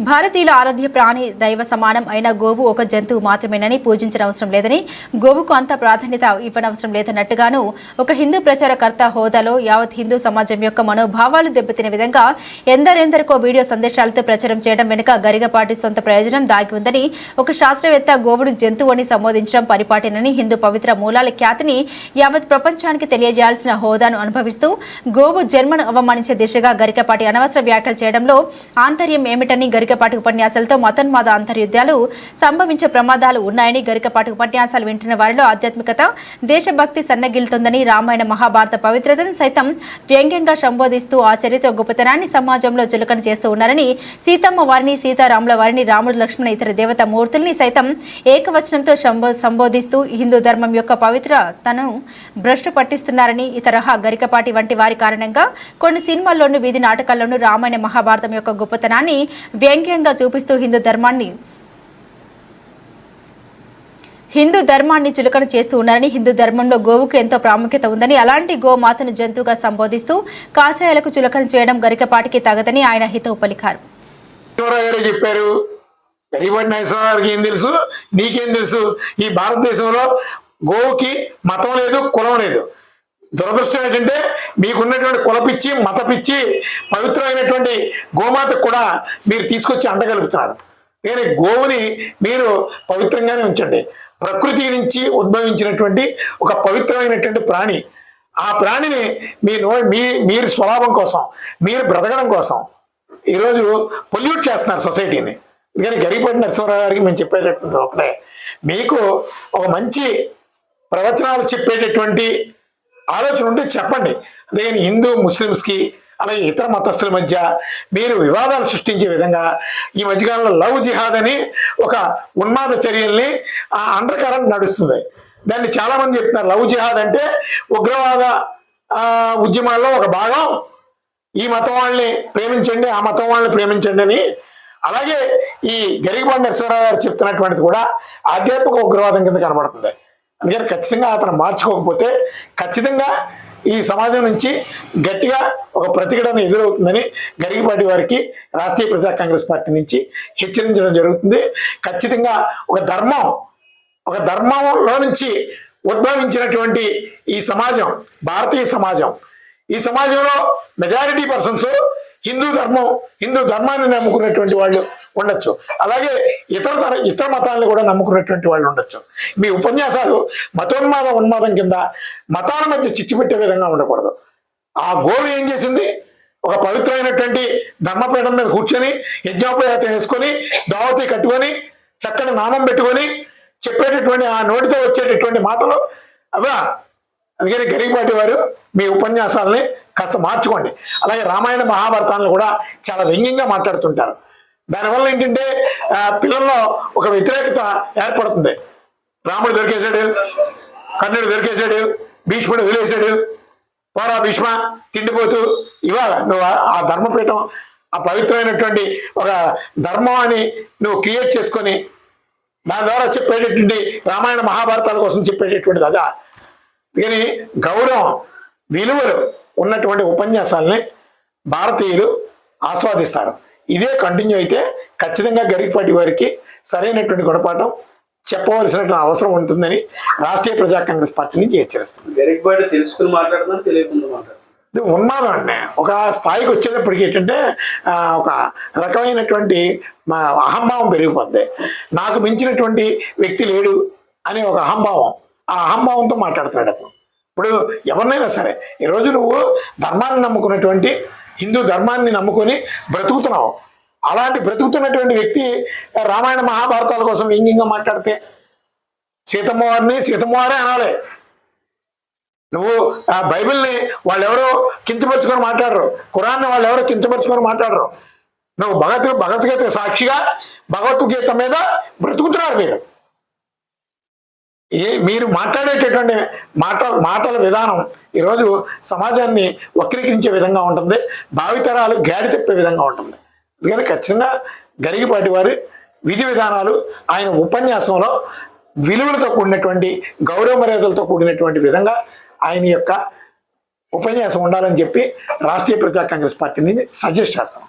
భారతీయుల ఆరాధ్య ప్రాణి దైవ సమానం అయిన గోవు ఒక జంతువు మాత్రమేనని పూజించనవసరం లేదని గోవుకు అంత ప్రాధాన్యత ఇవ్వనవసరం లేదన్నట్టుగాను ఒక హిందూ ప్రచారకర్త హోదాలో యావత్ హిందూ సమాజం యొక్క మనోభావాలు దెబ్బతిన విధంగా ఎందరెందరికో వీడియో సందేశాలతో ప్రచారం చేయడం వెనుక గరిగపాటి సొంత ప్రయోజనం దాగి ఉందని ఒక శాస్త్రవేత్త గోవును జంతువు అని సంబోధించడం పరిపాటినని హిందూ పవిత్ర మూలాల ఖ్యాతిని యావత్ ప్రపంచానికి తెలియజేయాల్సిన హోదాను అనుభవిస్తూ గోవు జన్మను అవమానించే దిశగా గరికపాటి అనవసర వ్యాఖ్యలు చేయడంలో ఆంతర్యం ఏమిటని గరికపాటి ఉపన్యాసాలతో మతోన్మాద అంతర్యుద్ధాలు సంభవించే ప్రమాదాలు ఉన్నాయని గరికపాటి ఉపన్యాసాలు వింటున్న వారిలో ఆధ్యాత్మికత దేశభక్తి సన్నగిల్తుందని రామాయణ మహాభారత పవిత్రతను సైతం వ్యంగ్యంగా సంబోధిస్తూ ఆ చరిత్ర గొప్పతనాన్ని సమాజంలో చులకన చేస్తూ ఉన్నారని సీతమ్మ వారిని సీతారాముల వారిని రాముడు లక్ష్మణ ఇతర దేవత మూర్తుల్ని సైతం ఏకవచనంతో సంబోధిస్తూ హిందూ ధర్మం యొక్క పవిత్రతను భ్రష్టు పట్టిస్తున్నారని ఈ తరహా గరికపాటి వంటి వారి కారణంగా కొన్ని సినిమాల్లోనూ వీధి నాటకాల్లోనూ రామాయణ మహాభారతం యొక్క గొప్పతనాన్ని వ్యంగ్యంగా చూపిస్తూ హిందూ ధర్మాన్ని హిందూ ధర్మాన్ని చులకన చేస్తూ ఉన్నారని హిందూ ధర్మంలో గోవుకు ఎంతో ప్రాముఖ్యత ఉందని అలాంటి గోమాతను జంతువుగా సంబోధిస్తూ కాషాయాలకు చులకన చేయడం గరికపాటికి తగదని ఆయన హితవు పలికారు చెప్పారు. గరీబడి నాగేశ్వరరావు ఏం తెలుసు? నీకేం తెలుసు? ఈ భారతదేశంలో గోవుకి మతం లేదు కులం లేదు. దురదృష్టం ఏంటంటే మీకున్నటువంటి కులపిచ్చి మతపిచ్చి పవిత్రమైనటువంటి గోమాతకు కూడా మీరు తీసుకొచ్చి అండగలుగుతున్నారు కానీ గోవుని మీరు పవిత్రంగానే ఉంచండి. ప్రకృతి నుంచి ఉద్భవించినటువంటి ఒక పవిత్రమైనటువంటి ప్రాణి. ఆ ప్రాణిని మీ నో మీ మీరు స్వలాభం కోసం మీరు బ్రతకడం కోసం ఈరోజు పొల్యూట్ చేస్తున్నారు సొసైటీని. అందుకని గరిపడి నరసింహరావు గారికి మేము చెప్పేటటువంటి ఒకటే మీకు ఒక మంచి ప్రవచనాలు చెప్పేటటువంటి ఆలోచన ఉంటే చెప్పండి. నేను హిందూ ముస్లిమ్స్కి అలాగే ఇతర మతస్థుల మధ్య మీరు వివాదాలు సృష్టించే విధంగా ఈ మధ్యకాలంలో లవ్ జిహాద్ అని ఒక ఉన్మాద చర్యల్ని ఆ అండర్ కరెంట్ నడుస్తుంది. దాన్ని చాలామంది చెప్తున్నారు. లవ్ జిహాద్ అంటే ఉగ్రవాద ఉద్యమాల్లో ఒక భాగం. ఈ మతం వాళ్ళని ప్రేమించండి ఆ మతం వాళ్ళని ప్రేమించండి అని. అలాగే ఈ గరికపాటి నరసింహరావు గారు చెప్తున్నటువంటిది కూడా ఆధ్యాత్మిక ఉగ్రవాదం కింద కనబడుతుంది. అందుకని ఖచ్చితంగా అతను మార్చుకోకపోతే ఖచ్చితంగా ఈ సమాజం నుంచి గట్టిగా ఒక ప్రతిఘటన ఎదురవుతుందని గరిగిపాటి వారికి రాష్ట్రీయ ప్రజా కాంగ్రెస్ పార్టీ నుంచి హెచ్చరించడం జరుగుతుంది. ఖచ్చితంగా ఒక ధర్మం ఒక ధర్మంలో నుంచి ఉద్భవించినటువంటి ఈ సమాజం భారతీయ సమాజం ఈ సమాజంలో మెజారిటీ పర్సన్స్ హిందూ ధర్మం హిందూ ధర్మాన్ని నమ్ముకున్నటువంటి వాళ్ళు ఉండొచ్చు. అలాగే ఇతర ఇతర మతాలను కూడా నమ్ముకున్నటువంటి వాళ్ళు ఉండొచ్చు. మీ ఉపన్యాసాలు మతోన్మాద ఉన్మాదం కింద మతాల మధ్య చిచ్చిపెట్టే విధంగా ఉండకూడదు. ఆ గోవు ఏం చేసింది? ఒక పవిత్రమైనటువంటి ధర్మపీఠం మీద కూర్చొని యజ్ఞోపయాతం వేసుకొని దావతి కట్టుకొని చక్కని నామం పెట్టుకొని చెప్పేటటువంటి ఆ నోటితో వచ్చేటటువంటి మాటలు. అవా అందుకని గరికపాటి వారు మీ ఉపన్యాసాలని కాస్త మార్చుకోండి. అలాగే రామాయణ మహాభారతాలను కూడా చాలా వ్యంగ్యంగా మాట్లాడుతుంటారు. దానివల్ల ఏంటంటే పిల్లల్లో ఒక వ్యతిరేకత ఏర్పడుతుంది. రాముడు దొరికేశాడు కర్ణుడు దొరికేశాడు భీష్ముడు వదిలేశాడు పోరా భీష్మ తిండిపోతూ ఇవాళ నువ్వు ఆ- ఆ ధర్మపీఠం ఆ పవిత్రమైనటువంటి ఒక ధర్మం అని నువ్వు క్రియేట్ చేసుకొని దాని ద్వారా చెప్పేటటువంటి రామాయణ మహాభారతాల కోసం చెప్పేటటువంటిది అదా. దీని గౌరవం విలువలు ఉన్నటువంటి ఉపన్యాసాలని భారతీయులు ఆస్వాదిస్తారు. ఇదే కంటిన్యూ అయితే ఖచ్చితంగా గరికపాటి వారికి సరైనటువంటి గుణపాఠం చెప్పవలసినటువంటి అవసరం ఉంటుందని రాష్ట్రీయ ప్రజా కాంగ్రెస్ పార్టీ నుంచి హెచ్చరిస్తుంది. గరికపాటి తెలుసుకుని మాట్లాడుతున్నారు తెలియకుండా మాట్లాడుతున్నారు ఇది ఉన్మాదం అండి. ఒక స్థాయికి వచ్చేటప్పటికి ఏంటంటే ఒక రకమైనటువంటి మా అహంభావం పెరిగిపోద్ది. నాకు మించినటువంటి వ్యక్తి లేడు అనే ఒక అహంభావం. ఆ అహంభావంతో మాట్లాడుతున్నాడు అతను. ఇప్పుడు ఎవరినైనా సరే ఈరోజు నువ్వు ధర్మాన్ని నమ్ముకున్నటువంటి హిందూ ధర్మాన్ని నమ్ముకొని బ్రతుకుతున్నావు. అలాంటి బ్రతుకుతున్నటువంటి వ్యక్తి రామాయణ మహాభారతాల కోసం వ్యంగ్యంగా మాట్లాడితే? సీతమ్మవారిని సీతమ్మవారే అనాలి. నువ్వు ఆ బైబిల్ని వాళ్ళెవరో కించపరుచుకొని మాట్లాడరు. ఖురాన్ని వాళ్ళెవరో కించపరుచుకొని మాట్లాడరు. నువ్వు భగత్ భగవద్గీత సాక్షిగా భగవద్గీత మీద బ్రతుకుతున్నారు మీరు. ఏ మీరు మాట్లాడేటటువంటి మాట మాటల విధానం ఈరోజు సమాజాన్ని వక్రీకరించే విధంగా ఉంటుంది భావితరాలు గాడి తెప్పే విధంగా ఉంటుంది. అందుకని ఖచ్చితంగా గరిగిపాటి వారి విధి విధానాలు ఆయన ఉపన్యాసంలో విలువలతో కూడినటువంటి గౌరవ మర్యాదలతో కూడినటువంటి విధంగా ఆయన యొక్క ఉపన్యాసం ఉండాలని చెప్పి రాష్ట్రీయ ప్రజా కాంగ్రెస్ పార్టీని సజెస్ట్ చేస్తాం.